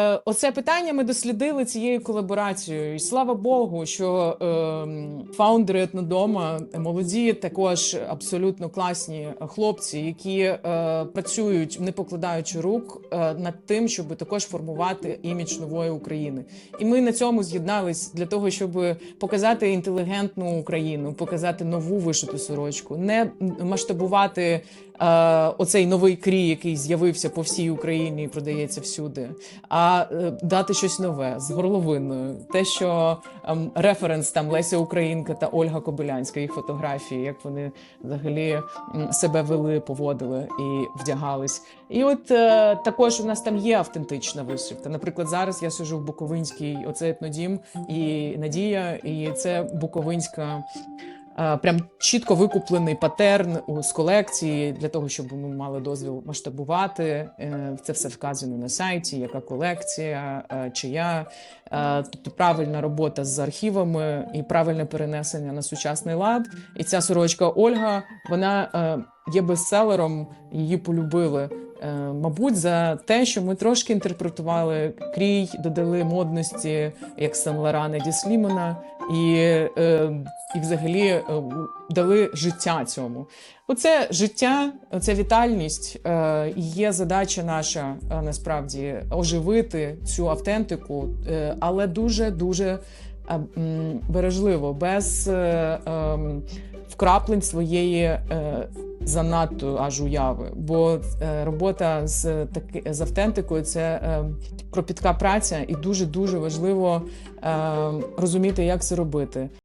Е, Оце питання ми дослідили цією колаборацією. І слава Богу, що е, фаундери етнодома молоді, також абсолютно класні хлопці, які е, працюють, не покладаючи рук е, над тим, щоб також формувати імідж нової України. І ми на цьому з'єднались для того, щоб показати інтелігентну Україну, показати нову вишиту сорочку, не масштабувати е, оцей новий крій, який з'явився по всій Україні і продається всюди, а е, дати щось нове з горловиною. Те, що ем, референс там Леся Українка та Ольга Кобилянська, їх фотографії, як вони взагалі себе вели, поводили і вдягались. І от е, також у нас там є автентична вишивка. Наприклад, зараз я сижу в Буковинській, оце етнодім і Надія, і це Буковинська. Е, Прям чітко викуплений патерн з колекції для того, щоб ми мали дозвіл масштабувати. Е, Це все вказано на сайті, яка колекція, е, чия. Тобто правильна робота з архівами і правильне перенесення на сучасний лад. І ця сорочка Ольга, вона є бестселером, її полюбили. Мабуть, за те, що ми трошки інтерпретували крій, додали модності, як Сен Лоран Еді Слімана, і, е, і взагалі е, дали життя цьому. Оце життя, оця вітальність е, є задача наша насправді оживити цю автентику, але дуже дуже бережливо, без ем, вкраплень своєї занадто аж уяви. Бо е, робота з таки з автентикою це е, кропітка праця, і дуже дуже важливо е, розуміти, як це робити.